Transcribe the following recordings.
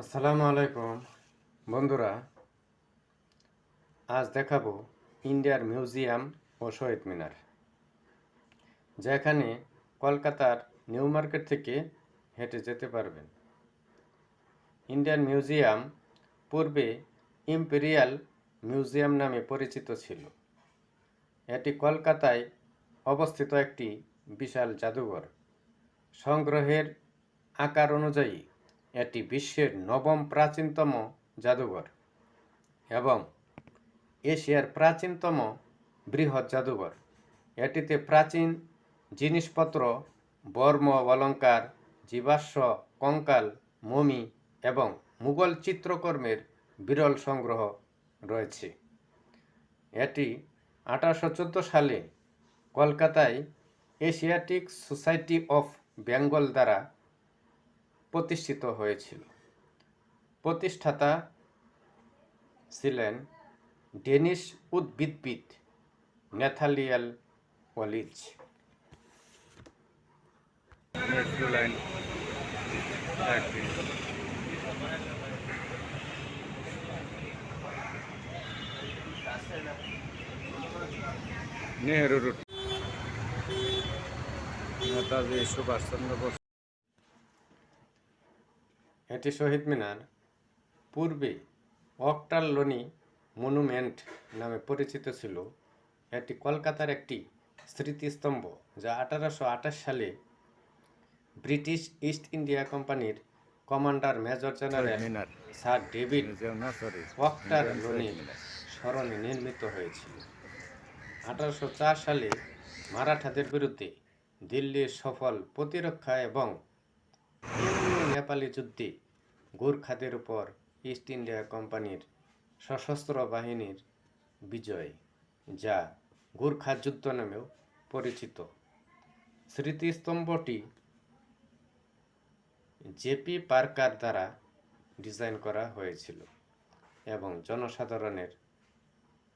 আসসালামু আলাইকুম। বন্ধুরা, আজ দেখাবো ইন্ডিয়ার মিউজিয়াম ও শহীদ মিনার, যেখানে কলকাতার নিউ মার্কেট থেকে হেঁটে যেতে পারবেন। ইন্ডিয়ান মিউজিয়াম পূর্বে ইম্পেরিয়াল মিউজিয়াম নামে পরিচিত ছিল। এটি কলকাতায় অবস্থিত একটি বিশাল জাদুঘর। সংগ্রহের আকার অনুযায়ী এটি বিশ্বের নবম প্রাচীনতম জাদুঘর এবং এশিয়ার প্রাচীনতম বৃহৎ জাদুঘর। এটিতে প্রাচীন জিনিসপত্র, বর্ম অলঙ্কার, জীবাশ্ম, কঙ্কাল, মমি এবং মুঘল চিত্রকর্মের বিরল সংগ্রহ রয়েছে। এটি আঠারোশো চোদ্দ সালে কলকাতায় এশিয়াটিক সোসাইটি অফ বেঙ্গল দ্বারা প্রতিষ্ঠিত হয়েছিল। প্রতিষ্ঠাতা ছিলেন Danish উদ্ভিদবিদ Nathaniel Wallich route. Netaji Subhash Chandra Bose. এটি শহীদ মিনার পূর্বে অক্টাল লোনি মনুমেন্ট নামে পরিচিত ছিল। এটি কলকাতার একটি স্মৃতিস্তম্ভ যা আঠারোশো আঠাশ সালে ব্রিটিশ ইস্ট ইন্ডিয়া কোম্পানির commander major general sir David museum না লোনির স্মরণে নির্মিত হয়েছিল। আঠারোশো চার সালে মারাঠাদের বিরুদ্ধে দিল্লির সফল প্রতিরক্ষা এবং নেপালি যুদ্ধে গোর্খাদের উপর ইস্ট ইন্ডিয়া কোম্পানির সশস্ত্র বাহিনীর বিজয়, যা গোর্খা যুদ্ধ নামেও পরিচিত। স্মৃতিস্তম্ভটি জেপি পার্কার দ্বারা ডিজাইন করা হয়েছিল এবং জনসাধারণের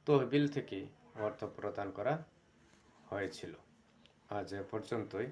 তহবিল থেকে অর্থ প্রদান করা হয়েছিল। আজ এ পর্যন্তই।